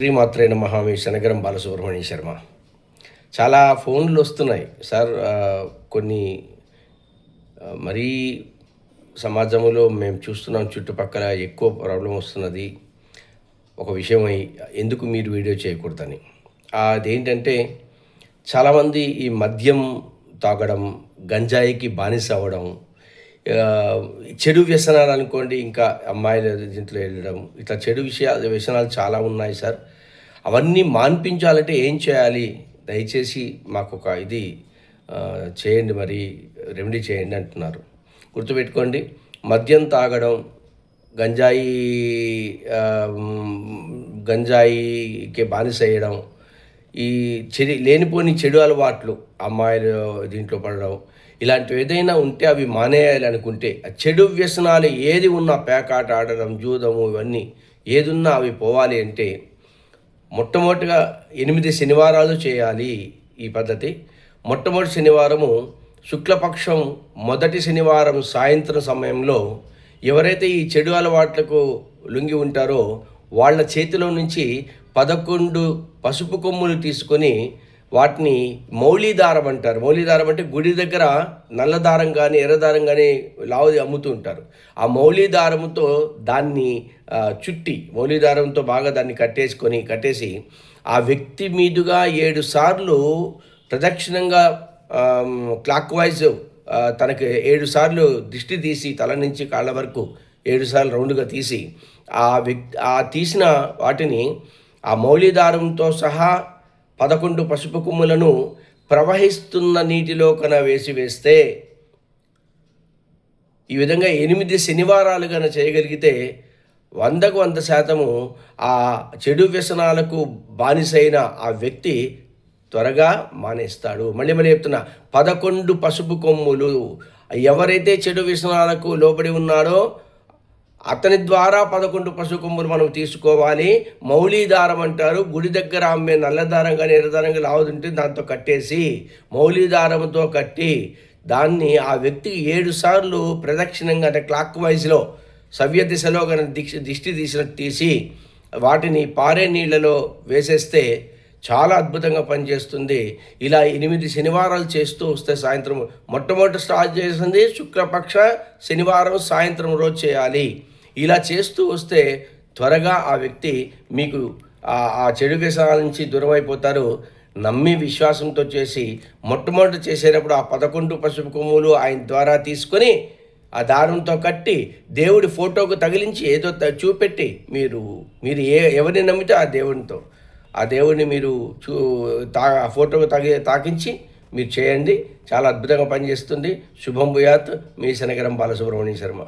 శ్రీమాత్రే నమ. మీ శనగరం బాలసుబ్రహ్మణ్య శర్మ. చాలా ఫోన్లు వస్తున్నాయి. సార్ కొన్ని మరీ సమాజంలో మేము చూస్తున్నాం చుట్టుపక్కల ఎక్కువ ప్రాబ్లం వస్తున్నది. ఒక విషయం అయి ఎందుకు మీరు వీడియో చేయకూడదని. అదేంటంటే చాలామంది ఈ మద్యం తాగడం గంజాయికి బానిస అవ్వడం చెడు వ్యసనాలు అనుకోండి ఇంకా అమ్మాయిల దీంట్లో వెళ్ళడం ఇట్లా చెడు విషయాలు వ్యసనాలు చాలా ఉన్నాయి సార్. అవన్నీ మాన్పించాలంటే ఏం చేయాలి? దయచేసి మాకు ఒక ఇది చేయండి మరి రెమెడీ చేయండి అంటున్నారు. గుర్తుపెట్టుకోండి మద్యం తాగడం గంజాయి గంజాయికి బానిస వేయడం ఈ చెడి లేనిపోని చెడు అలవాట్లు అమ్మాయిలు దీంట్లో పడడం ఇలాంటివి ఏదైనా ఉంటే అవి మానేయాలి అనుకుంటే ఆ చెడు వ్యసనాలు ఏది ఉన్నా పేకాట ఆడడం జూదము ఇవన్నీ ఏదున్నా అవి పోవాలి అంటే మొట్టమొదటిగా ఎనిమిది శనివారాలు చేయాలి ఈ పద్ధతి. మొట్టమొదటి శనివారము శుక్లపక్షం మొదటి శనివారం సాయంత్రం సమయంలో ఎవరైతే ఈ చెడు అలవాట్లకు లొంగి ఉంటారో వాళ్ళ చేతిలో నుంచి పదకొండు పసుపు కొమ్ములు తీసుకొని వాటిని మౌళీదారం అంటారు. మౌళీదారం అంటే గుడి దగ్గర నల్లదారం కానీ ఎర్రదారం కానీ లావుది అమ్ముతూ ఉంటారు. ఆ మౌళీదారంతో దాన్ని చుట్టి మౌళీదారంతో బాగా దాన్ని కట్టేసుకొని కట్టేసి ఆ వ్యక్తి మీదుగా ఏడు సార్లు ప్రదక్షిణంగా క్లాక్ వైజ్ తనకి ఏడు సార్లు దిష్టి తీసి తల నుంచి కాళ్ళ వరకు ఏడు సార్లు రౌండ్గా తీసి ఆ వ్యక్తి ఆ తీసిన వాటిని ఆ మౌలిదారంతో సహా పదకొండు పసుపు కొమ్ములను ప్రవహిస్తున్న నీటిలో కన వేసి వేస్తే ఈ విధంగా ఎనిమిది శనివారాలు కన చేయగలిగితే వందకు వంద శాతము ఆ చెడు వ్యసనాలకు బానిసైన ఆ వ్యక్తి త్వరగా మానేస్తాడు. మళ్ళీ మళ్ళీ చెప్తున్నా పదకొండు పసుపు కొమ్ములు ఎవరైతే చెడు వ్యసనాలకు లోబడి ఉన్నాడో అతని ద్వారా పదకొండు పసుపు కొమ్ములు మనం తీసుకోవాలి. మౌలీదారం అంటారు. గుడి దగ్గర అమ్మే నల్లదారం కానీ ఎర్రదారంగా లావుతుంటే దాంతో కట్టేసి మౌలీదారంతో కట్టి దాన్ని ఆ వ్యక్తికి ఏడు సార్లు ప్రదక్షిణంగా అంటే క్లాక్ వైజ్లో సవ్య దిశలో కానీ దిక్ష దిష్టి తీసినట్టు తీసి వాటిని పారే నీళ్ళలో వేసేస్తే చాలా అద్భుతంగా పనిచేస్తుంది. ఇలా ఎనిమిది శనివారాలు చేస్తూ వస్తే సాయంత్రం మొట్టమొదటి స్టార్ట్ చేసింది శుక్లపక్ష శనివారం సాయంత్రం రోజు చేయాలి. ఇలా చేస్తూ వస్తే త్వరగా ఆ వ్యక్తి మీకు ఆ- చెడు వ్యసనాల నుంచి దూరం అయిపోతారు నమ్మి విశ్వాసంతో చేసి మొట్టమొదటి చేసేటప్పుడు ఆ పదకొండు పసుపు కొమ్ములు ఆయన ద్వారా తీసుకొని ఆ దారంతో కట్టి దేవుడి ఫోటోకు తగిలించి ఏదో చూపెట్టి మీరు మీరు ఏ ఎవరిని నమ్మితే ఆ దేవునితో. ఆ దేవుడిని మీరు చూ తా ఫోటోకు తగి తాకించి మీరు చేయండి. చాలా అద్భుతంగా పనిచేస్తుంది. శుభం భూయాత్. మీ శనగరం బాలసుబ్రహ్మణ్య శర్మ.